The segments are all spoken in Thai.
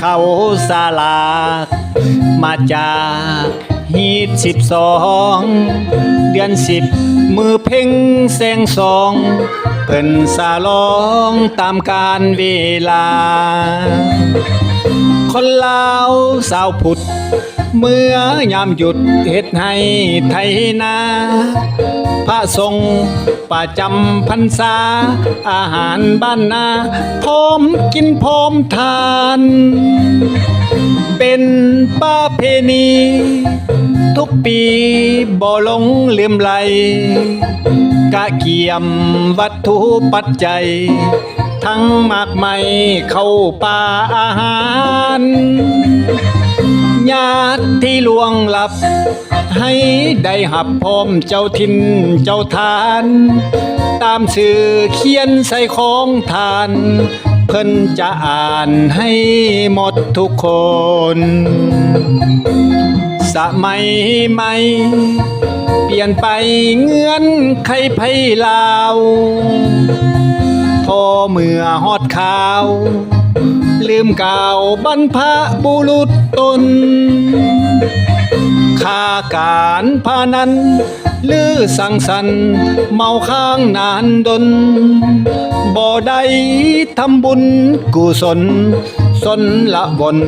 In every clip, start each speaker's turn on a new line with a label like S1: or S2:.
S1: สาลา มาจากฮีดสิบสองเดือนสิบมือเพ่งแสงสองเพิ่นสาลองตามการเวลา คนลาวสาวพุทธเมื่อยามหยุดเฮ็ดให้ไทยนาพระทรงประจำพรรษา อาหารบ้านนาพร้อมกินพร้อมทาน เป็นป้าเพณี ทุกปีบ่หลงเลืมไหลกะเกียมวัตถุปัจจัย ทั้งมากไม่เข้าป่าอาหารญาติที่ลวงหลับ ให้ได้หับพร้อมเจ้าทินเจ้าทาน ตามสื่อเขียนใส่ของทาน เพิ่นจะอ่านให้หมดทุกคน สมัยใหม่ เปลี่ยนไปเงื่อนไขไพลาว พอเมื่อฮอดข่าว ลืมกล่าวบรรพบุรุษตนข้าการพานันลือสังสันเมาข้างนานดน บ่ได้ทำบุญกุศล สนละบน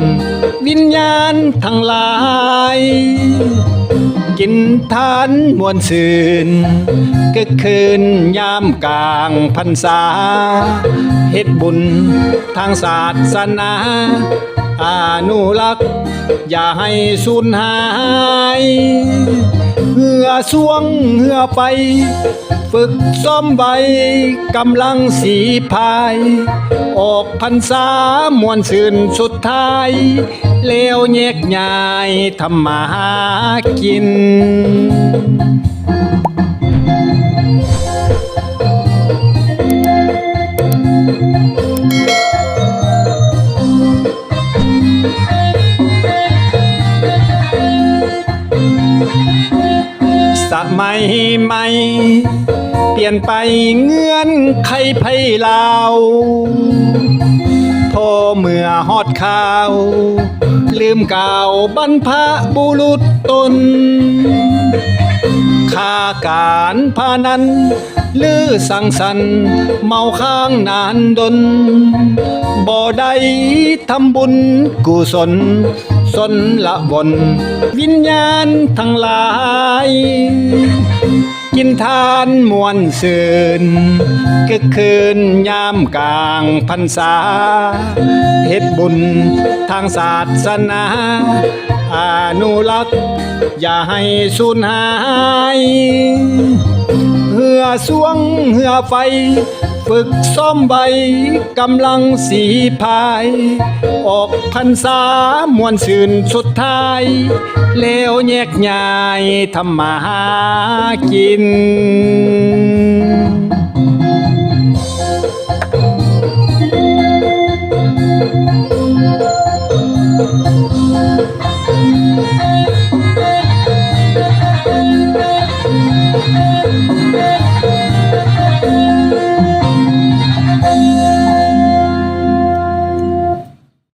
S1: วิญญาณทั้งหลาย กินทานมวนซืนกึกคืนยามกลางพรรษาเฮ็ดบุญทางศาสนาอา นุรักษ์ อย่าให้สูญหายเหือสวงเหือไป ฝึกซ้อมไว้กำลังสีพาย ออกพรรษามวนซื่นสุดท้าย เลวแยกยายทำมาหากิน ใหม่ เปลี่ยนไปเงื่อนไขไพลาวพอเมื่อฮอดข่าว ลืมกล่าวบรรพบุรุษตนข้าการพานันลือสังสันเมาข้างนานดน บ่ได้ทำบุญกุศล สนละบน วิญญาณทั้งหลาย กินทานมวนซืนกึกคืนยามกลางพรรษาเฮ็ดบุญทางศาสนาอนุรักษ์ อย่าให้สูญหาย เหือสวงเหือไฟ ฝึกซ้อมใบกำลังสีพาย ออกพรรษามวนสื่นสุดท้าย แล้วแยกย้ายทำมาหากิน